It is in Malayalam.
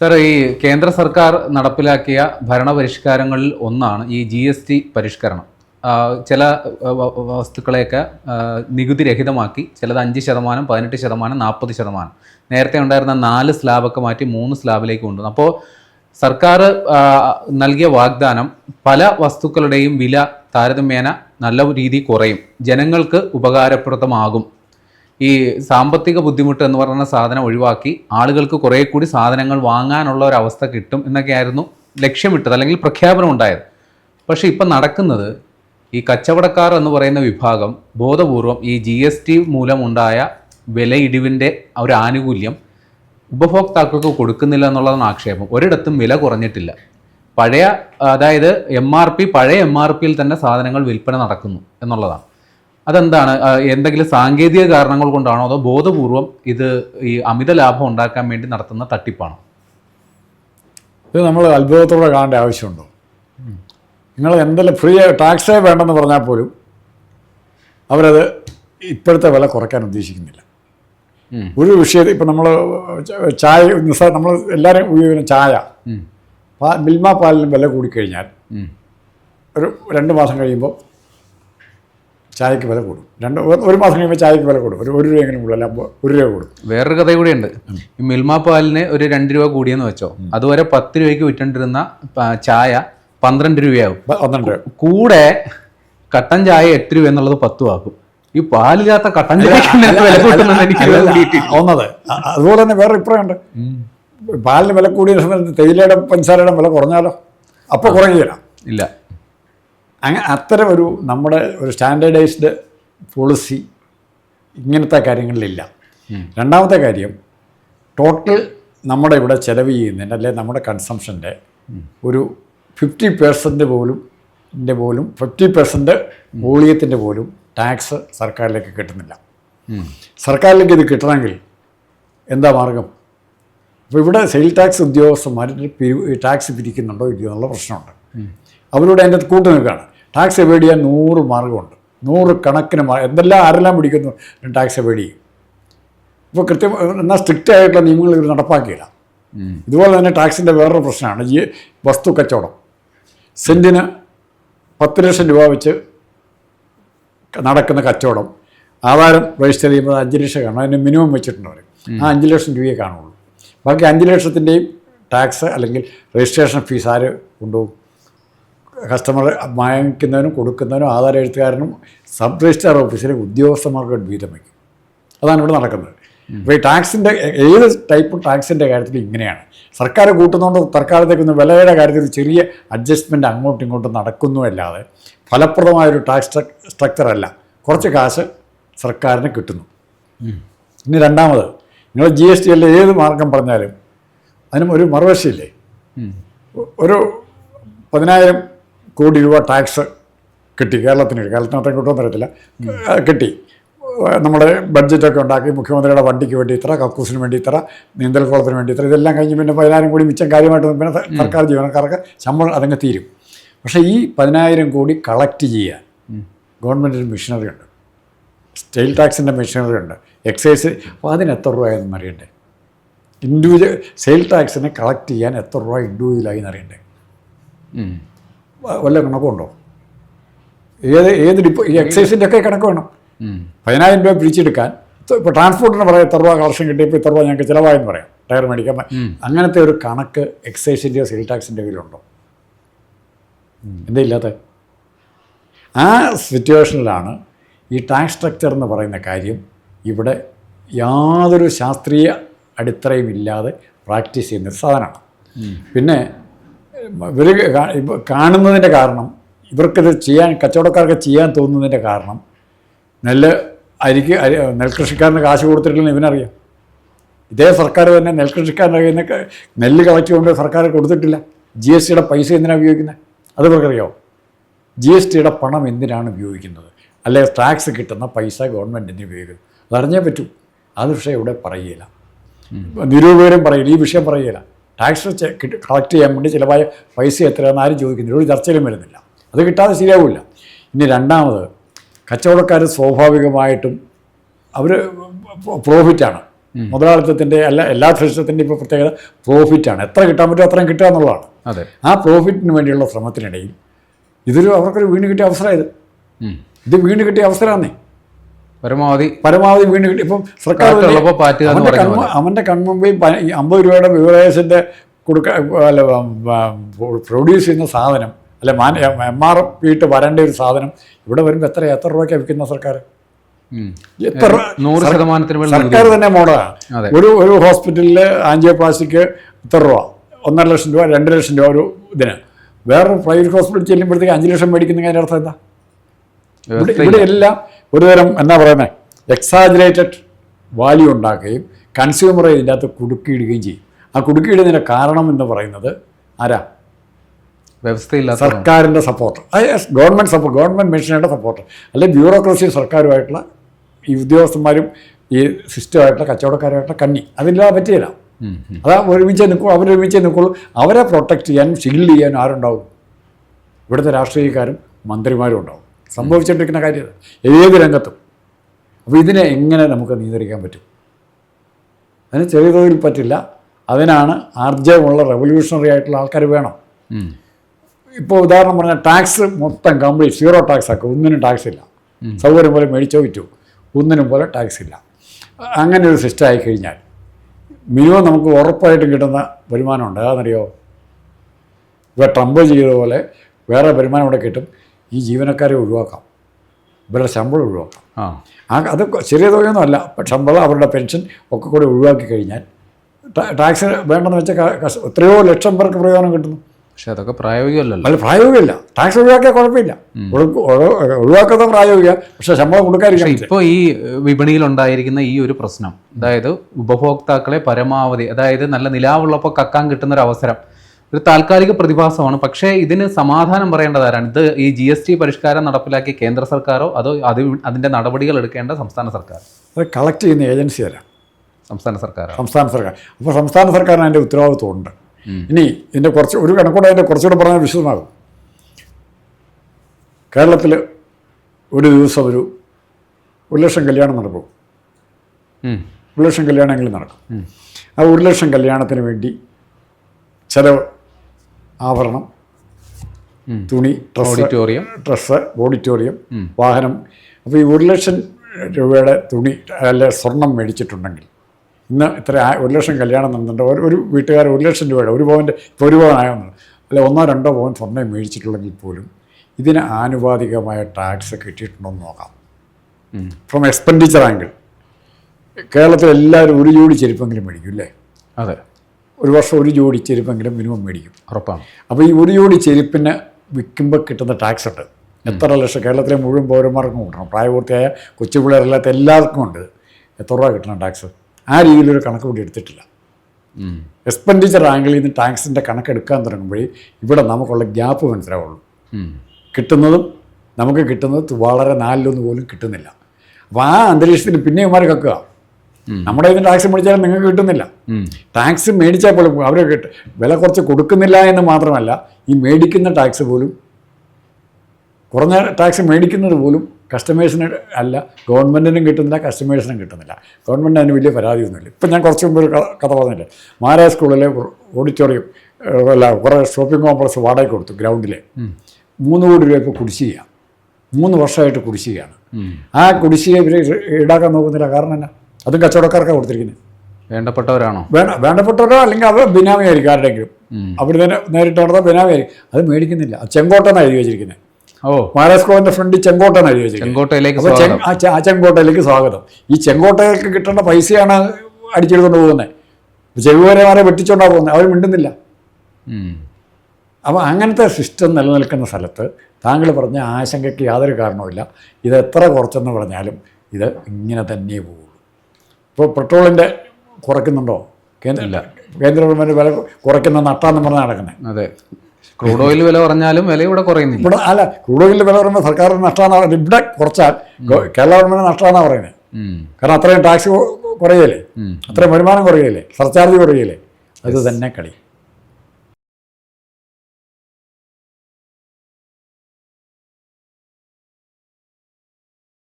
സർ ഈ കേന്ദ്ര സർക്കാർ നടപ്പിലാക്കിയ ഭരണപരിഷ്കാരങ്ങളിൽ ഒന്നാണ് ഈ ജി എസ് ടി പരിഷ്കരണം. ചില വസ്തുക്കളെയൊക്കെ നികുതി രഹിതമാക്കി ചിലത് അഞ്ച് ശതമാനം പതിനെട്ട് ശതമാനം നാൽപ്പത് ശതമാനം. നേരത്തെ ഉണ്ടായിരുന്ന നാല് സ്ലാബൊക്കെ മാറ്റി മൂന്ന് സ്ലാബിലേക്ക് കൊണ്ടുവന്നു. അപ്പോൾ സർക്കാർ നൽകിയ വാഗ്ദാനം പല വസ്തുക്കളുടെയും വില താരതമ്യേന നല്ല രീതി കുറയും. ജനങ്ങൾക്ക് ഉപകാരപ്രദമാകും. ഈ സാമ്പത്തിക ബുദ്ധിമുട്ട് എന്ന് പറയുന്ന സാധനം ഒഴിവാക്കി ആളുകൾക്ക് കുറേ കൂടി സാധനങ്ങൾ വാങ്ങാനുള്ള ഒരു അവസ്ഥ കിട്ടും എന്നൊക്കെയായിരുന്നു ലക്ഷ്യമിട്ടത് അല്ലെങ്കിൽ പ്രഖ്യാപനം ഉണ്ടായത്. പക്ഷേ ഇപ്പം നടക്കുന്നത് ഈ കച്ചവടക്കാർ എന്ന് പറയുന്ന വിഭാഗം ബോധപൂർവം ഈ ജി എസ് ടി മൂലമുണ്ടായ വിലയിടിവിന്റെ ഒരു ആനുകൂല്യം ഉപഭോക്താക്കൾക്ക് കൊടുക്കുന്നില്ല എന്നുള്ളതാണ് ആക്ഷേപം. ഒരിടത്തും വില കുറഞ്ഞിട്ടില്ല. പഴയ അതായത് എം ആർ പി പഴയ എം ആർ പിയിൽ തന്നെ സാധനങ്ങൾ വിൽപ്പന നടക്കുന്നു എന്നുള്ളതാണ്. അതെന്താണ്? എന്തെങ്കിലും സാങ്കേതിക കാരണങ്ങൾ കൊണ്ടാണോ അതോ ബോധപൂർവം ഇത് ഈ അമിത ലാഭം ഉണ്ടാക്കാൻ വേണ്ടി നടത്തുന്ന തട്ടിപ്പാണോ? ഇത് നമ്മൾ അത്ഭുതത്തോടെ കാണേണ്ട ആവശ്യമുണ്ടോ? നിങ്ങൾ എന്തെല്ലാം ഫ്രീ ടാക്സേ വേണ്ടെന്ന് പറഞ്ഞാൽ പോലും അവരത് ഇപ്പോഴത്തെ വില കുറയ്ക്കാൻ ഉദ്ദേശിക്കുന്നില്ല. ഒരു വിഷയത്തിൽ ഇപ്പം നമ്മൾ ചായ നിസ്സാര നമ്മൾ എല്ലാവരും ഉപയോഗിക്കുന്ന ചായ. മിൽമ പാലിന് വില കൂടിക്കഴിഞ്ഞാൽ. ഒരു രണ്ട് മാസം കഴിയുമ്പോൾ ചായക്ക് വില കൂടും. രണ്ട് ഒരു മാസം കഴിയുമ്പോൾ ചായക്ക് വില കൂടും. ഒരു ഒരു രൂപ എങ്ങനെ കൂടും അല്ല ഒരു രൂപ കൂടും. വേറൊരു കഥ കൂടിയുണ്ട് ഈ മിൽമ പാലിന് ഒരു രണ്ട് രൂപ കൂടിയെന്ന് വെച്ചോ. അതുവരെ പത്ത് രൂപയ്ക്ക് വിറ്റണ്ടിരുന്ന ചായ പന്ത്രണ്ട് രൂപയാകും പന്ത്രണ്ട് കൂടെ കട്ടൻ ചായ എട്ട് രൂപ എന്നുള്ളത് പത്തു ആക്കും. ഈ പാലില്ലാത്ത കട്ടൻ പിടികിട്ടിയില്ല. ഒന്നത്. അതുപോലെ തന്നെ വേറെ അഭിപ്രായമുണ്ട് പാലിന് വില കൂടിയ സമയത്ത് തേയിലയുടെ പഞ്ചസാരയുടെ വില കുറഞ്ഞാലോ? അപ്പോൾ കുറയുകയില്ല. ഇല്ല. അങ്ങനെ അത്തരം ഒരു നമ്മുടെ ഒരു സ്റ്റാൻഡേർഡൈസ്ഡ് പോളിസി ഇങ്ങനത്തെ കാര്യങ്ങളിലില്ല. രണ്ടാമത്തെ കാര്യം ടോട്ടൽ നമ്മുടെ ഇവിടെ ചിലവ് ചെയ്യുന്നതിന്റെ അല്ലെങ്കിൽ നമ്മുടെ കൺസംഷന്റെ ഒരു ഫിഫ്റ്റി പേഴ്സന്റ് പോലും ന്റെ പോലും ഫിഫ്റ്റി പെർസെന്റ് വോളിയത്തിന്റെ പോലും ടാക്സ് സർക്കാരിലേക്ക് കിട്ടുന്നില്ല. സർക്കാരിലേക്ക് ഇത് കിട്ടണമെങ്കിൽ എന്താ മാർഗം? അപ്പോൾ ഇവിടെ സെയിൽ ടാക്സ് ഉദ്യോഗസ്ഥന്മാർ ടാക്സ് പിരിക്കുന്നുണ്ടോ ഇല്ലയോ എന്നുള്ള പ്രശ്നമുണ്ട്. അവരോട് അതിന്റെ കൂട്ടു നിൽക്കുകയാണ്. ടാക്സ് എവേഡ് ചെയ്യാൻ നൂറ് മാർഗമുണ്ട്. നൂറ് കണക്കിന് മാർഗം എന്തെല്ലാം ആരെല്ലാം പിടിക്കുന്നു ടാക്സ് എവേഡ് ചെയ്യും. ഇപ്പോൾ കൃത്യം എന്നാൽ സ്ട്രിക്റ്റ് ആയിട്ടുള്ള നിയമങ്ങൾ ഇവർ നടപ്പാക്കിയില്ല. ഇതുപോലെ തന്നെ ടാക്സിന്റെ വേറൊരു പ്രശ്നമാണ്. ഈ വസ്തു കച്ചവടം. സെന്റിന് പത്ത് ലക്ഷം രൂപ വെച്ച് നടക്കുന്ന കച്ചവടം. ആധാരം രജിസ്റ്റർ ചെയ്യുമ്പോൾ അഞ്ച് ലക്ഷം കാണും. അതിന് മിനിമം വെച്ചിട്ടുണ്ട് അവർ ആ അഞ്ച് ലക്ഷം രൂപയെ കാണുള്ളൂ. ബാക്കി അഞ്ച് ലക്ഷത്തിന്റെയും ടാക്സ് അല്ലെങ്കിൽ രജിസ്ട്രേഷൻ ഫീസ് ആര് കൊണ്ടുപോകും? കസ്റ്റമർ വാങ്ങിക്കുന്നതിനും കൊടുക്കുന്നതിനും ആധാര എഴുത്തുകാരനും സബ് രജിസ്ട്രാർ ഓഫീസിലെ ഉദ്യോഗസ്ഥന്മാർക്ക് വീതം വയ്ക്കും. അതാണ് ഇവിടെ നടക്കുന്നത്. അപ്പോൾ ഈ ടാക്സിന്റെ ഏത് ടൈപ്പ് ടാക്സിന്റെ കാര്യത്തിൽ ഇങ്ങനെയാണ്. സർക്കാർ കൂട്ടുന്നതുകൊണ്ട് തൽക്കാലത്തേക്കൊന്ന് വിലയുടെ കാര്യത്തിൽ ചെറിയ അഡ്ജസ്റ്റ്മെന്റ് അങ്ങോട്ടും ഇങ്ങോട്ടും നടക്കുന്നു അല്ലാതെ ഫലപ്രദമായൊരു ടാക്സ് സ്ട്രക്ചർ അല്ല. കുറച്ച് കാശ് സർക്കാരിന് കിട്ടുന്നു. ഇനി രണ്ടാമത് നിങ്ങൾ ജി എസ് ടി അല്ലെ ഏത് മാർഗം പറഞ്ഞാലും അതിനും ഒരു മറുവശയില്ലേ ഒരു പതിനായിരം കോടി രൂപ ടാക്സ് കിട്ടി. കേരളത്തിന് കേരളത്തിനകത്തേക്ക് കിട്ടുമെന്ന് അറിയത്തില്ല. കിട്ടി. നമ്മുടെ ബഡ്ജറ്റൊക്കെ ഉണ്ടാക്കി മുഖ്യമന്ത്രിയുടെ വണ്ടിക്ക് വേണ്ടി ഇത്ര കക്കൂസിന് വേണ്ടി ഇത്ര നീന്തൽക്കുളത്തിന് വേണ്ടി ഇത്ര ഇതെല്ലാം കഴിഞ്ഞ് പിന്നെ പതിനായിരം കോടി മിച്ചം കാര്യമായിട്ട് പിന്നെ സർക്കാർ ജീവനക്കാർക്ക് ശമ്പളം അതങ്ങ് തീരും. പക്ഷേ ഈ പതിനായിരം കോടി കളക്ട് ചെയ്യാൻ ഗവൺമെന്റിന് മെഷീനറി ഉണ്ട് സ്റ്റെയിൽ ടാക്സിന്റെ മെഷീനറി ഉണ്ട് എക്സൈസ് അപ്പോൾ അതിന് എത്ര രൂപയെന്ന് അറിയണ്ടേ? ഇൻഡിവിജ്വൽ സെയിൽ ടാക്സിനെ കളക്ട് ചെയ്യാൻ എത്ര രൂപ ഇൻഡിവിജ്വലായി എന്നറിയണ്ടേ വല്ല കണക്കുണ്ടോ ഏത് ഏത് ഡിപ്പോ ഈ എക്സൈസിന്റെ ഒക്കെ കണക്ക് വേണം. പതിനായിരം രൂപ പിരിച്ചെടുക്കാൻ. ഇപ്പോൾ ട്രാൻസ്പോർട്ടിന് പറയാം ഇത്ര രൂപ കളക്ഷൻ കിട്ടിയപ്പോൾ ഇത്ര രൂപ ഞങ്ങൾക്ക് ചിലവായെന്ന് പറയാം. ടയർ മേടിക്കാൻ അങ്ങനത്തെ ഒരു കണക്ക് എക്സൈസിന്റെയോ സെയിൽ ടാക്സിന്റെ കയ്യിലുണ്ടോ? എന്തേ ഇല്ലാത്ത? ആ സിറ്റുവേഷനിലാണ് ഈ ടാക്സ് സ്ട്രക്ചർ എന്ന് പറയുന്ന കാര്യം ഇവിടെ യാതൊരു ശാസ്ത്രീയ അടിത്തറയും ഇല്ലാതെ പ്രാക്ടീസ് ചെയ്യുന്ന സാധനമാണ്. പിന്നെ ഇവർ കാണുന്നതിന്റെ കാരണം ഇവർക്കിത് ചെയ്യാൻ കച്ചവടക്കാർക്ക് ചെയ്യാൻ തോന്നുന്നതിന്റെ കാരണം നെല്ല് അരിക്ക് അരി നെൽകൃഷിക്കാരന് കാശ് കൊടുത്തിട്ടില്ലെന്ന് ഇവനറിയാം. ഇതേ സർക്കാർ തന്നെ നെൽകൃഷിക്കാരന്റെ കയ്യിൽ നിന്ന് നെല്ല് കളക്ട് കൊണ്ട് സർക്കാർ കൊടുത്തിട്ടില്ല. ജി എസ് ടിയുടെ പൈസ എന്തിനാണ് ഉപയോഗിക്കുന്നത് അത് ഇവർക്കറിയാമോ ജി എസ് ടിയുടെ പണം എന്തിനാണ് ഉപയോഗിക്കുന്നത്? അല്ലെങ്കിൽ ടാക്സ് കിട്ടുന്ന പൈസ ഗവൺമെന്റ് എന്തിനു ഉപയോഗിക്കുന്നു അതറിഞ്ഞേ പറ്റൂ. അത് പക്ഷേ ഇവിടെ പറയുകയില്ല നിരൂപകരും പറയില്ല ഈ വിഷയം പറയുകയില്ല ടാക്സ് കളക്ട് ചെയ്യാൻ വേണ്ടി ചിലവായ പൈസ എത്രയാണെന്ന് ആരും ചോദിക്കുന്നില്ല. ഒരു ചർച്ചയിലും വരുന്നില്ല. അത് കിട്ടാതെ ശരിയാവില്ല. ഇനി രണ്ടാമത് കച്ചവടക്കാർ സ്വാഭാവികമായിട്ടും അവർ പ്രോഫിറ്റാണ് മുതലാളിത്തത്തിന്റെ അല്ല എല്ലാ സിസ്റ്റത്തിന്റെ ഇപ്പോൾ പ്രത്യേകത പ്രോഫിറ്റാണ് എത്ര കിട്ടാൻ പറ്റുമോ അത്രയും കിട്ടുക എന്നുള്ളതാണ്. അതെ. ആ പ്രോഫിറ്റിന് വേണ്ടിയുള്ള ശ്രമത്തിനിടയിൽ ഇതൊരു അവർക്കൊരു വീണ് കിട്ടിയ അവസരമായത്. ഇത്. വീണ് കിട്ടിയ അവസരമാണേ പരമാവധി പരമാവധി വീണ് കിട്ടി ഇപ്പം സർക്കാർ അവന്റെ കൺമ അവന്റെ കൺമുമ്പിൽ അമ്പത് രൂപയുടെ ബിവറേജിന്റെ കൊടുക്ക അല്ല പ്രൊഡ്യൂസ് ചെയ്യുന്ന സാധനം അല്ല മാൻ എം ആർ പി ഇട്ട് വരേണ്ട ഒരു സാധനം ഇവിടെ വരുമ്പോൾ എത്ര എത്ര രൂപയ്ക്ക് വിൽക്കുന്ന സർക്കാർ? എത്ര നൂറ് ശതമാനത്തിന് സർക്കാർ തന്നെ മോഡലാണ് ഒരു ഒരു ഹോസ്പിറ്റലിൽ ആൻജിയോപ്ലാസ്റ്റിക്ക് ഇത്ര രൂപ? ഒന്നര ലക്ഷം രൂപ രണ്ട് ലക്ഷം രൂപ ഒരു ഇതിന്. വേറൊരു പ്രൈവറ്റ് ഹോസ്പിറ്റലിൽ ചെല്ലുമ്പോഴത്തേക്ക് അഞ്ച് ലക്ഷം മേടിക്കുന്നതിന്റെ അർത്ഥം എന്താ? ഇവിടെ എല്ലാം ഒരുതരം എന്നാ പറയുന്നത് എക്സാജറേറ്റഡ് വാല്യൂ ഉണ്ടാക്കുകയും കൺസ്യൂമറെ ഇതിന്റെ അകത്ത് കുടുക്കിയിടുകയും ചെയ്യും. ആ കുടുക്കിയിടുന്നതിന്റെ കാരണം എന്ന് പറയുന്നത് ആരാ? വ്യവസ്ഥയില്ല സർക്കാരിന്റെ സപ്പോർട്ട് ഗവൺമെന്റ് സപ്പോർട്ട് ഗവൺമെന്റ് മെഷീനറിയുടെ സപ്പോർട്ട് അല്ലെങ്കിൽ ബ്യൂറോക്രസിയും സർക്കാരുമായിട്ടുള്ള ഈ ഉദ്യോഗസ്ഥന്മാരും ഈ സിസ്റ്റമായിട്ടുള്ള കച്ചവടക്കാരുമായിട്ടുള്ള കണ്ണി അതില്ലാതെ പറ്റിയില്ല. അതാ ഒരുമിച്ചേ നിൽക്കും അവരൊരുമിച്ചേ നിൽക്കുള്ളൂ. അവരെ പ്രൊട്ടക്റ്റ് ചെയ്യാനും ഷീൽഡ് ചെയ്യാനും ആരുണ്ടാവും? ഇവിടുത്തെ രാഷ്ട്രീയക്കാരും മന്ത്രിമാരും ഉണ്ടാവും. സംഭവിച്ചുകൊണ്ടിരിക്കുന്ന കാര്യം. ഏത് രംഗത്തും. അപ്പോൾ ഇതിനെ എങ്ങനെ നമുക്ക് നിയന്ത്രിക്കാൻ പറ്റും? അതിന് ചെറിയ തോതിൽ പറ്റില്ല. അതിനാണ് ആർജവമുള്ള റെവല്യൂഷണറി ആയിട്ടുള്ള ആൾക്കാർ വേണം. ഇപ്പോൾ ഉദാഹരണം പറഞ്ഞാൽ ടാക്സ് മൊത്തം കംപ്ലീറ്റ് സീറോ ടാക്സ് ആക്കുക ഒന്നിനും ടാക്സ് ഇല്ല. സൗകര്യം പോലെ മേടിച്ചോ വിറ്റു. ഒന്നിനും പോലെ ടാക്സ് ഇല്ല. അങ്ങനെ ഒരു സിസ്റ്റം ആയി കഴിഞ്ഞാൽ മിനിമം നമുക്ക് ഉറപ്പായിട്ടും കിട്ടുന്ന വരുമാനം ഉണ്ട് അതെന്നറിയോ ഇപ്പോൾ ട്രംപ് ചെയ്ത പോലെ വേറെ വരുമാനം ഇവിടെ കിട്ടും. ഈ ജീവനക്കാരെ ഒഴിവാക്കാം. ഇവരുടെ ശമ്പളം ഒഴിവാക്കാം. ആ. അത് ചെറിയ തുകയൊന്നും അല്ല ശമ്പളം അവരുടെ പെൻഷൻ ഒക്കെ കൂടി ഒഴിവാക്കി കഴിഞ്ഞാൽ ടാക്സ് വേണ്ടെന്ന് വെച്ചാൽ എത്രയോ ലക്ഷം പേർക്ക് പ്രയോജനം കിട്ടുന്നു. പക്ഷേ അതൊക്കെ പ്രായോഗികമല്ലല്ലോ. അല്ല പ്രായോഗികമില്ല. ടാക്സ് ഒഴിവാക്കിയാൽ കുഴപ്പമില്ല. ഒഴു- ഒഴു- ഒഴിവാക്കാത്ത പ്രായോഗിക പക്ഷേ ശമ്പളം കൊടുക്കാതിരിക്കും ഇപ്പോൾ ഈ വിപണിയിൽ ഉണ്ടായിരിക്കുന്ന ഈ ഒരു പ്രശ്നം അതായത് ഉപഭോക്താക്കളെ പരമാവധി അതായത് നല്ല നിലാവുള്ളപ്പോൾ കക്കാൻ കിട്ടുന്ന ഒരു അവസരം ഒരു താൽക്കാലിക പ്രതിഭാസമാണ്. പക്ഷേ ഇതിന് സമാധാനം പറയേണ്ടത് ആരാണ്? ഇത് ഈ ജി എസ് ടി പരിഷ്കാരം നടപ്പിലാക്കിയ കേന്ദ്ര സർക്കാരോ അതോ അത് അതിന്റെ നടപടികൾ എടുക്കേണ്ട സംസ്ഥാന സർക്കാർ അത് കളക്ട് ചെയ്യുന്ന ഏജൻസി തരാം സംസ്ഥാന സർക്കാർ സംസ്ഥാന സർക്കാർ. അപ്പോൾ സംസ്ഥാന സർക്കാരിന് അതിന്റെ ഉത്തരവാദിത്വം ഉണ്ട് ഇനി ഇതിന്റെ കുറച്ച് ഒരു കണക്കൂടെ അതിന്റെ കുറച്ചുകൂടെ പറഞ്ഞാൽ വിശദമാകും. കേരളത്തിൽ ഒരു ദിവസം ഒരു ഒരു ലക്ഷം കല്യാണം നടക്കും. ഒരു ലക്ഷം കല്യാണമെങ്കിലും നടക്കും. ആ ഒരു ലക്ഷം കല്യാണത്തിന് വേണ്ടി ചിലവ് ആഭരണം തുണി ഡ്രസ് ഓഡിറ്റോറിയം. ഡ്രസ്സ് ഓഡിറ്റോറിയം വാഹനം. അപ്പോൾ ഈ ഒരു ലക്ഷം രൂപയുടെ തുണി അല്ലെ സ്വർണം മേടിച്ചിട്ടുണ്ടെങ്കിൽ ഇന്ന് ഇത്ര ഒരു ലക്ഷം കല്യാണം നടന്നിട്ടുണ്ട് ഒരു ഒരു വീട്ടുകാർ ഒരു ലക്ഷം രൂപയുടെ ഒരു പവന്റെ ഇപ്പോൾ ഒരു പവൻ ആയെന്ന് അല്ലെ ഒന്നോ രണ്ടോ പവൻ സ്വർണം മേടിച്ചിട്ടുള്ളെങ്കിൽ പോലും ഇതിന് ആനുപാതികമായ ടാക്സ് കിട്ടിയിട്ടുണ്ടോ എന്ന് നോക്കാം. ഫ്രം എക്സ്പെൻഡിച്ചർ ആംഗിൾ കേരളത്തിൽ എല്ലാവരും ഒരു ജോഡി ചെരുപ്പെങ്കിലും മേടിക്കും അല്ലേ? അതെ. ഒരു വർഷം ഒരു ജോഡി ചെരുപ്പെങ്കിലും മിനിമം മേടിക്കും. ഉറപ്പാണ്. അപ്പോൾ ഈ ഒരു ജോഡി ചെരുപ്പിന് വിൽക്കുമ്പോൾ കിട്ടുന്ന ടാക്സ് ഉണ്ട്. എത്ര ലക്ഷം കേരളത്തിലെ മുഴുവൻ പൗരന്മാർക്കും കിട്ടണം പ്രായപൂർത്തിയായ കൊച്ചു പിള്ളേരല്ലാത്ത എല്ലാവർക്കും ഉണ്ട്. എത്ര രൂപ കിട്ടണം ടാക്സ് ആ രീതിയിലൊരു കണക്ക് കൂടി എടുത്തിട്ടില്ല. എക്സ്പെൻഡിച്ചർ ആംഗിളിൽ നിന്ന് ടാക്സിന്റെ കണക്കെടുക്കാൻ തുടങ്ങുമ്പോഴേ ഇവിടെ നമുക്കുള്ള ഗ്യാപ്പ് മനസ്സിലാവുള്ളൂ. കിട്ടുന്നതും നമുക്ക് കിട്ടുന്നത് വളരെ നാലിലൊന്ന് പോലും കിട്ടുന്നില്ല. അപ്പോൾ ആ അന്തരീക്ഷത്തിൽ പിന്നെ ഇവന്മാർ കക്കുക. നമ്മുടെ ഇതിന് ടാക്സ് മേടിച്ചാലും നിങ്ങൾക്ക് കിട്ടുന്നില്ല. ടാക്സ് മേടിച്ചാൽ പോലും അവർ വില കുറച്ച് കൊടുക്കുന്നില്ല എന്ന് മാത്രമല്ല ഈ മേടിക്കുന്ന ടാക്സ് പോലും കുറഞ്ഞ ടാക്സ് മേടിക്കുന്നത് പോലും കസ്റ്റമേഴ്സിന് അല്ല ഗവൺമെന്റിനും കിട്ടുന്നില്ല കസ്റ്റമേഴ്സിനും കിട്ടുന്നില്ല. ഗവൺമെന്റ് അതിന് വലിയ പരാതിയൊന്നുമില്ല. ഇപ്പം ഞാൻ കുറച്ച് മുമ്പ് കഥ പറഞ്ഞില്ലേ? മാരാ സ്കൂളിലെ ഓഡിറ്റോറിയം അല്ല കുറേ ഷോപ്പിംഗ് കോംപ്ലക്സ് വാടക കൊടുത്തു ഗ്രൗണ്ടിലെ. മൂന്ന് കോടി രൂപ ഇപ്പോൾ കുടിശ്ശിക മൂന്ന് വർഷമായിട്ട് കുടിശ്ശികയാണ്. ആ കുടിശ്ശിക ഇവർ ഈടാക്കാൻ നോക്കുന്നില്ല. കാരണം എന്നാ? അതും കച്ചവടക്കാർക്കാണ് കൊടുത്തിരിക്കുന്നത് വേണ്ടപ്പെട്ടവരാണോ? വേണ്ട വേണ്ടപ്പെട്ടവരോ അല്ലെങ്കിൽ അവർ ബിനാമി ആയിരിക്കും ആരുടെയെങ്കിലും. അവിടെ തന്നെ നേരിട്ട് നടത്താൻ ബിനാമി ആയിരിക്കും അത് മേടിക്കുന്നില്ല. അത് ചെങ്കോട്ടെന്നാണ് എഴുതി വെച്ചിരിക്കുന്നത് ഓ. മഹാരാജ് സ്കോളിന്റെ ഫ്രണ്ട് ചെങ്കോട്ടെന്നാണ് എഴുതി വെച്ചിരിക്കുന്നത് ആ ചെങ്കോട്ടയിലേക്ക് സ്വാഗതം. ഈ ചെങ്കോട്ടയിലേക്ക് കിട്ടേണ്ട പൈസയാണ് അടിച്ചെടുത്തുകൊണ്ട് പോകുന്നത് ചെവിവരമാരെ വെട്ടിച്ചോണ്ടാണ് പോകുന്നത് അവർ മിണ്ടുന്നില്ല. അപ്പം അപ്പോൾ അങ്ങനത്തെ സിസ്റ്റം നിലനിൽക്കുന്ന സ്ഥലത്ത് താങ്കൾ പറഞ്ഞ ആശങ്കയ്ക്ക് യാതൊരു കാരണവുമില്ല. ഇത് എത്ര കുറച്ചെന്ന് പറഞ്ഞാലും ഇത് ഇങ്ങനെ തന്നെ പോകുള്ളൂ ഇപ്പോൾ പെട്രോളിന്റെ കുറയ്ക്കുന്നുണ്ടോ? കേന്ദ്ര കേന്ദ്ര ഗവൺമെന്റ് വില കുറയ്ക്കുന്ന നട്ടാന്ന് പറഞ്ഞാൽ നടക്കുന്നത് അതെ. ക്രൂഡ് ഓയിൽ വില പറഞ്ഞാലും വില ഇവിടെ കുറയുന്നില്ല. ഇവിടെ അല്ല ക്രൂഡ് ഓയിലിന്റെ വില പറയുമ്പോൾ സർക്കാർ നഷ്ടമാണ് പറയുന്നത് ഇവിടെ കുറച്ചാൽ കേരള ഗവൺമെന്റ് നഷ്ടമാണെന്നാണ് പറയുന്നത് കാരണം അത്രയും ടാക്സ് കുറയല്ലേ? അത്രയും വരുമാനം കുറയല്ലേ? സർചാർജ് കുറയല്ലേ? അത് തന്നെ കളി.